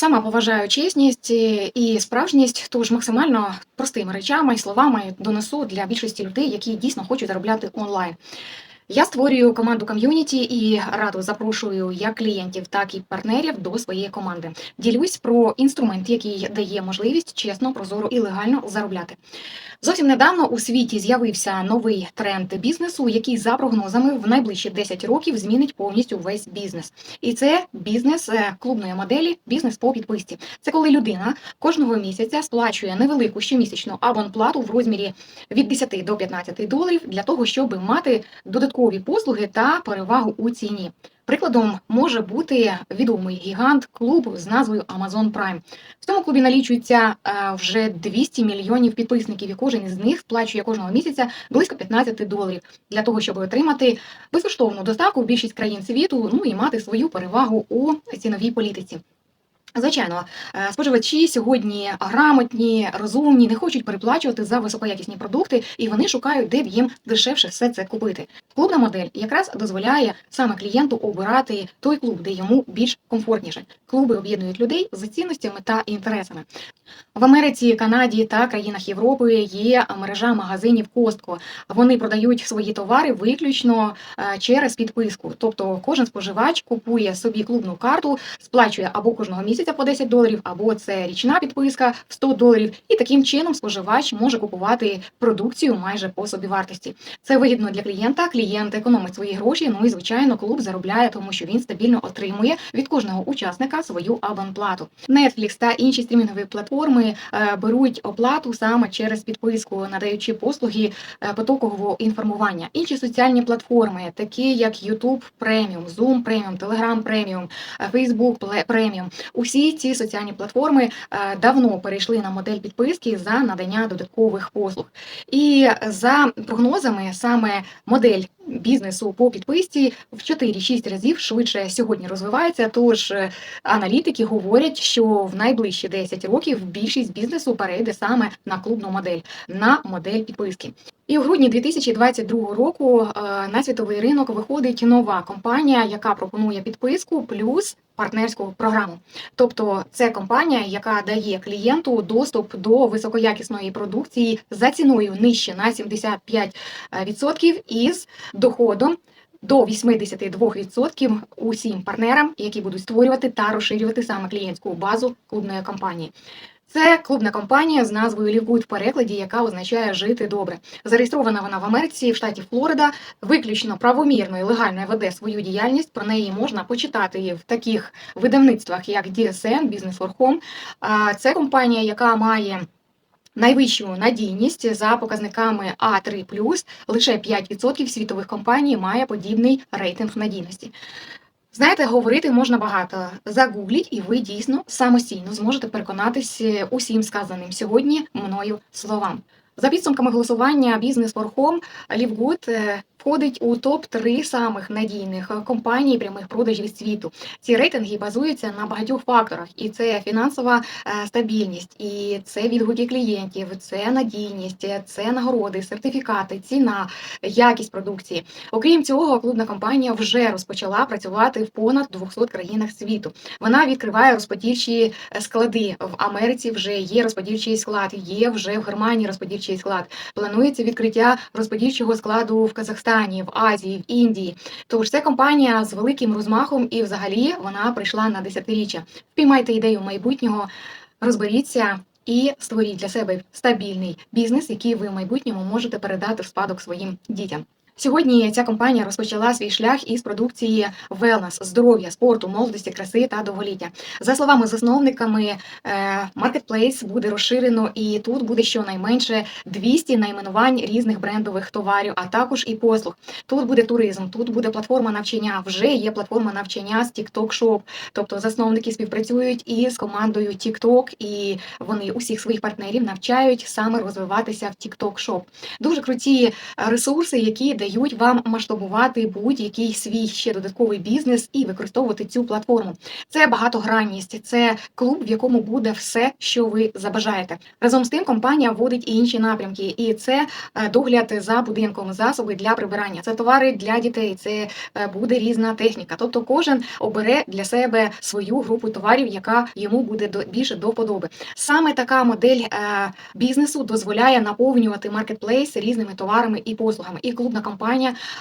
Сама поважаю чесність і справжність, тож максимально простими речами і словами донесу для більшості людей, які дійсно хочуть заробляти онлайн. Я створюю команду ком'юніті і радо запрошую як клієнтів, так і партнерів до своєї команди. Ділюсь про інструмент, який дає можливість чесно, прозоро і легально заробляти. Зовсім недавно у світі з'явився новий тренд бізнесу, який за прогнозами в найближчі 10 років змінить повністю весь бізнес. І це бізнес е, клубної моделі, бізнес по підписці. Це коли людина кожного місяця сплачує невелику щомісячну абонплату в розмірі від 10 до 15 доларів для того, щоб мати додаткові послуги та перевагу у ціні. Прикладом може бути відомий гігант клуб з назвою Amazon Prime. В цьому клубі налічується е, вже 200 мільйонів підписників, і кожен із них сплачує кожного місяця близько 15 доларів для того, щоб отримати безкоштовну доставку в більшість країн світу, ну і мати свою перевагу у ціновій політиці. Звичайно, е, споживачі сьогодні грамотні, розумні, не хочуть переплачувати за високоякісні продукти, і вони шукають, де б їм дешевше все це купити. Клубна модель якраз дозволяє саме клієнту обирати той клуб, де йому більш комфортніше. Клуби об'єднують людей за цінностями та інтересами. В Америці, Канаді та країнах Європи є мережа магазинів Костко. Вони продають свої товари виключно е, через підписку. Тобто кожен споживач купує собі клубну карту, сплачує або кожного місяця по 10 доларів, або це річна підписка в 100 доларів. І таким чином споживач може купувати продукцію майже по собівартості. Це вигідно для клієнта. Клієнт економить свої гроші. Ну і звичайно, клуб заробляє, тому що він стабільно отримує від кожного учасника свою абонплату. Netflix та інші стрімінгові платформи е, беруть оплату саме через підписку, надаючи послуги е, потокового інформування. Інші соціальні платформи, такі як YouTube Premium, Zoom Premium, Telegram Premium, е, Facebook Premium, усі ці соціальні платформи е, давно перейшли на модель підписки за надання додаткових послуг. І за прогнозами, саме модель бізнесу по підписці в 4-6 разів швидше сьогодні розвивається. Тож е, аналітики говорять, що в найближчі 10 років більшість бізнесу перейде саме на клубну модель, на модель підписки. І у грудні 2022 року е, на світовий ринок виходить нова компанія, яка пропонує підписку плюс партнерську програму. Тобто це компанія, яка дає клієнту доступ до високоякісної продукції за ціною нижче на 75% із доходом. До 82% усім партнерам, які будуть створювати та розширювати саме клієнтську базу клубної компанії. Це клубна компанія з назвою Лівгуд в перекладі, яка означає жити добре. Зареєстрована вона в Америці, в штаті Флорида, виключно правомірно і легально веде свою діяльність. Про неї можна почитати в таких видавництвах, як DSN, Business for Home. Це компанія, яка має. Найвищу надійність за показниками А3+, лише 5% світових компаній має подібний рейтинг надійності. Знаєте, говорити можна багато. Загугліть, і ви дійсно самостійно зможете переконатися усім сказаним сьогодні мною словам. За підсумками голосування бізнес форхом Лівгуд е, входить у топ 3 самих надійних е, компаній прямих продажів світу. Ці рейтинги базуються на багатьох факторах, і це фінансова е, стабільність, і це відгуки клієнтів, це надійність, це нагороди, сертифікати, ціна, якість продукції. Окрім цього, клубна компанія вже розпочала працювати в понад 200 країнах світу. Вона відкриває розподільчі е, склади в Америці. Вже є розподільчий склад, є вже в Германії розподільчий склад. Планується відкриття розподільчого складу в Казахстані, в Азії, в Індії. Тож це компанія з великим розмахом, і взагалі вона прийшла на десятиріччя. Впіймайте ідею майбутнього, розберіться. І створіть для себе стабільний бізнес, який ви в майбутньому можете передати в спадок своїм дітям. Сьогодні ця компанія розпочала свій шлях із продукції wellness, здоров'я, спорту, молодості, краси та довголіття. За словами засновниками, маркетплейс буде розширено, і тут буде щонайменше 200 найменувань різних брендових товарів, а також і послуг. Тут буде туризм, тут буде платформа навчання. Вже є платформа навчання з TikTok Shop. Тобто засновники співпрацюють із командою TikTok, і вони усіх своїх партнерів навчають саме розвиватися в TikTok Shop. Дуже круті ресурси, які дають дають вам масштабувати будь-який свій ще додатковий бізнес і використовувати цю платформу. Це багатогранність, це клуб, в якому буде все, що ви забажаєте. Разом з тим, компанія вводить і інші напрямки, і це е, догляд за будинком, засоби для прибирання, це товари для дітей, це е, буде різна техніка. Тобто, кожен обере для себе свою групу товарів, яка йому буде більше до вподоби. Саме така модель е, бізнесу дозволяє наповнювати маркетплейс різними товарами і послугами. І клубна компанія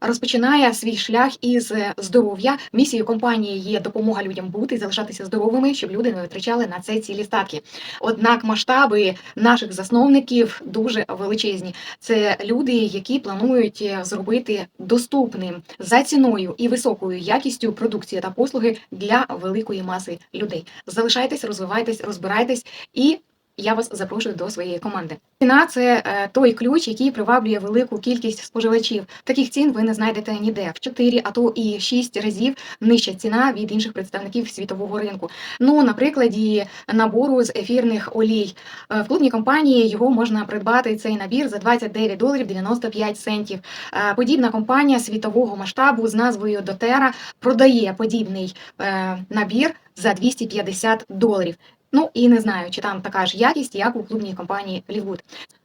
розпочинає свій шлях із е, здоров'я. Місією компанії є допомога людям бути і залишатися здоровими, щоб люди не витрачали на це цілі статки. Однак масштаби наших засновників дуже величезні. Це люди, які планують е, зробити доступним за ціною і високою якістю продукції та послуги для великої маси людей. Залишайтесь, розвивайтесь, розбирайтесь і. Я вас запрошую до своєї команди. Ціна це е, той ключ, який приваблює велику кількість споживачів. Таких цін ви не знайдете ніде в 4, а то і 6 разів нижча ціна від інших представників світового ринку. Ну, на прикладі набору з ефірних олій. Е, В клубній компанії його можна придбати цей набір за 29 доларів 95 центів. Е, Подібна компанія світового масштабу з назвою Дотера продає подібний набір за 250 доларів. Ну і не знаю, чи там така ж якість, як у клубній компанії Лівгуд.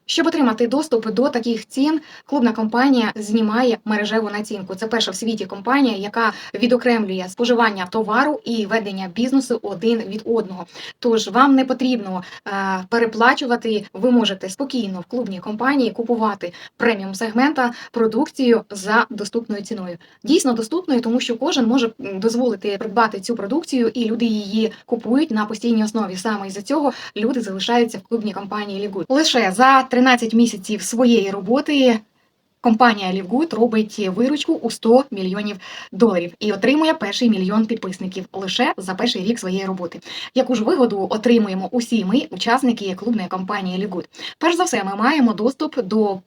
Щоб отримати доступ до таких цін, клубна компанія знімає мережеву націнку. Це перша в світі компанія, яка відокремлює споживання товару і ведення бізнесу один від одного. Тож вам не потрібно е, переплачувати. Ви можете спокійно в клубній компанії купувати преміум сегмента продукцію за доступною ціною. Дійсно доступною, тому що кожен може дозволити придбати цю продукцію, і люди її купують на постійній основі. Саме із за цього люди залишаються в клубній компанії Лігуд. Лише за 13 місяців своєї роботи. Компанія Лівгуд робить виручку у 100 мільйонів доларів і отримує перший мільйон підписників лише за перший рік своєї роботи. Яку ж вигоду отримуємо усі ми, учасники клубної компанії Лівгуд? Перш за все, ми маємо доступ до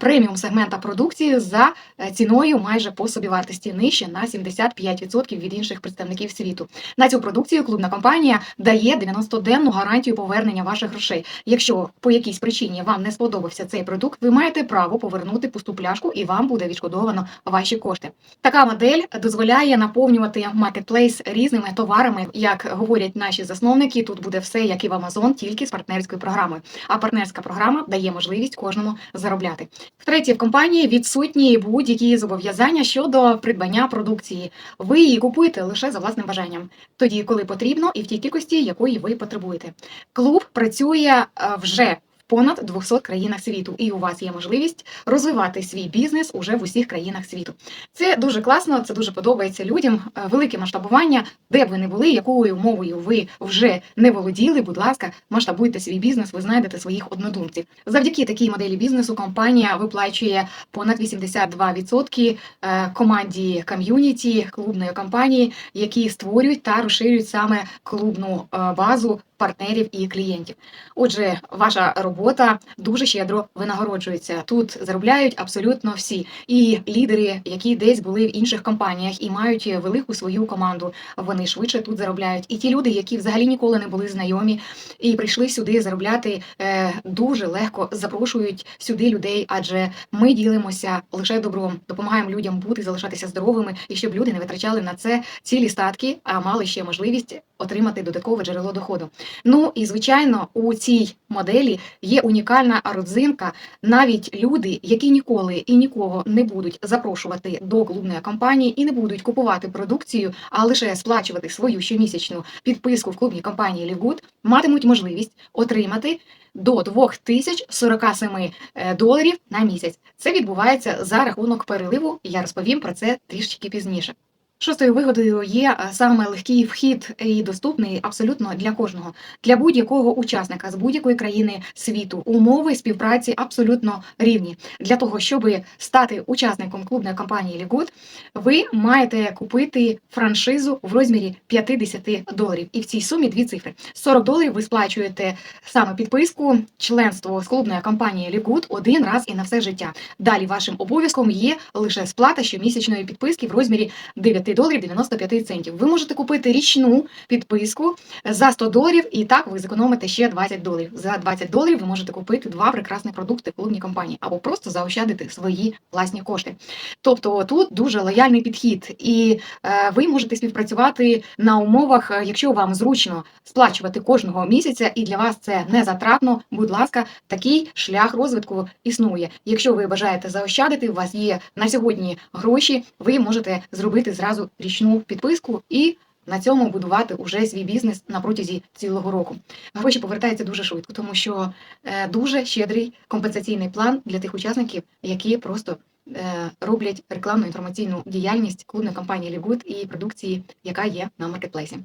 преміум сегмента продукції за е, ціною майже по собівартості нижче на 75% від інших представників світу. На цю продукцію клубна компанія дає 90-денну гарантію повернення ваших грошей. Якщо по якійсь причині вам не сподобався цей продукт, ви маєте право повернути пусту пляшку і вам буде відшкодовано ваші кошти. Така модель дозволяє наповнювати маркетплейс різними товарами. Як говорять наші засновники, тут буде все як і в Amazon, тільки з партнерською програмою. А партнерська програма дає можливість кожному заробляти. Втретє, в компанії відсутні будь-які зобов'язання щодо придбання продукції. Ви її купуєте лише за власним бажанням, тоді, коли потрібно, і в тій кількості, якої ви потребуєте. Клуб працює е, вже понад 200 країнах світу, і у вас є можливість розвивати свій бізнес уже в усіх країнах світу. Це дуже класно, це дуже подобається людям. Е, Велике масштабування, де б ви не були, якою мовою ви вже не володіли. Будь ласка, масштабуйте свій бізнес, ви знайдете своїх однодумців. Завдяки такій моделі бізнесу компанія виплачує понад 82% е, команді ком'юніті клубної компанії, які створюють та розширюють саме клубну е, базу партнерів і клієнтів. Отже, ваша робота дуже щедро винагороджується. Тут заробляють абсолютно всі. І лідери, які десь були в інших компаніях і мають велику свою команду, вони швидше тут заробляють. І ті люди, які взагалі ніколи не були знайомі і прийшли сюди заробляти, е, дуже легко запрошують сюди людей, адже ми ділимося лише добром, допомагаємо людям бути, залишатися здоровими, і щоб люди не витрачали на це цілі статки, а мали ще можливість отримати додаткове джерело доходу. Ну і звичайно, у цій моделі є унікальна родзинка. Навіть люди, які ніколи і нікого не будуть запрошувати до клубної компанії і не будуть купувати продукцію, а лише сплачувати свою щомісячну підписку в клубній компанії Лівгуд, матимуть можливість отримати до 2047 е, доларів на місяць. Це відбувається за рахунок переливу. Я розповім про це трішки пізніше. Шостою вигодою є е, саме легкий вхід і доступний абсолютно для кожного, для будь-якого учасника з будь-якої країни світу. Умови співпраці абсолютно рівні. Для того, щоб стати учасником клубної компанії Лігуд, ви маєте купити франшизу в розмірі 50 доларів. І в цій сумі дві цифри: 40 доларів ви сплачуєте саме підписку, членство з клубної компанії Лігуд один раз і на все життя. Далі вашим обов'язком є лише сплата щомісячної підписки в розмірі 9 5 доларів 95 центів. Ви можете купити річну підписку за 100 доларів, і так ви зекономите ще 20 доларів. За 20 доларів ви можете купити два прекрасні продукти клубній компанії або просто заощадити свої власні кошти. Тобто тут дуже лояльний підхід, і е, ви можете співпрацювати на умовах, е, якщо вам зручно сплачувати кожного місяця, і для вас це не затратно. Будь ласка, такий шлях розвитку існує. Якщо ви бажаєте заощадити, у вас є на сьогодні гроші, ви можете зробити зразу річну підписку і. На цьому будувати уже свій бізнес на протязі цілого року. Гроші повертаються дуже швидко, тому що е, дуже щедрий компенсаційний план для тих учасників, які просто е, роблять рекламну інформаційну діяльність клубної компанії Лігуд і продукції, яка є на маркетплейсі.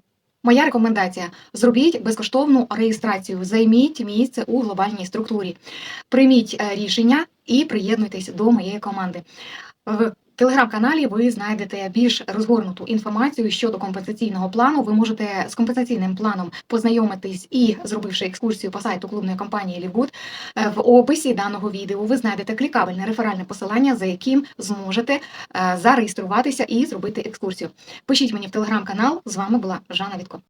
Моя рекомендація: зробіть безкоштовну реєстрацію, займіть місце у глобальній структурі, прийміть е, рішення і приєднуйтесь до моєї команди. В телеграм-каналі ви знайдете більш розгорнуту інформацію щодо компенсаційного плану. Ви можете з компенсаційним планом познайомитись і зробивши екскурсію по сайту клубної компанії Лівгуд. Е, В описі даного відео ви знайдете клікабельне реферальне посилання, за яким зможете е, зареєструватися і зробити екскурсію. Пишіть мені в телеграм-канал. З вами була Жанна Вітко.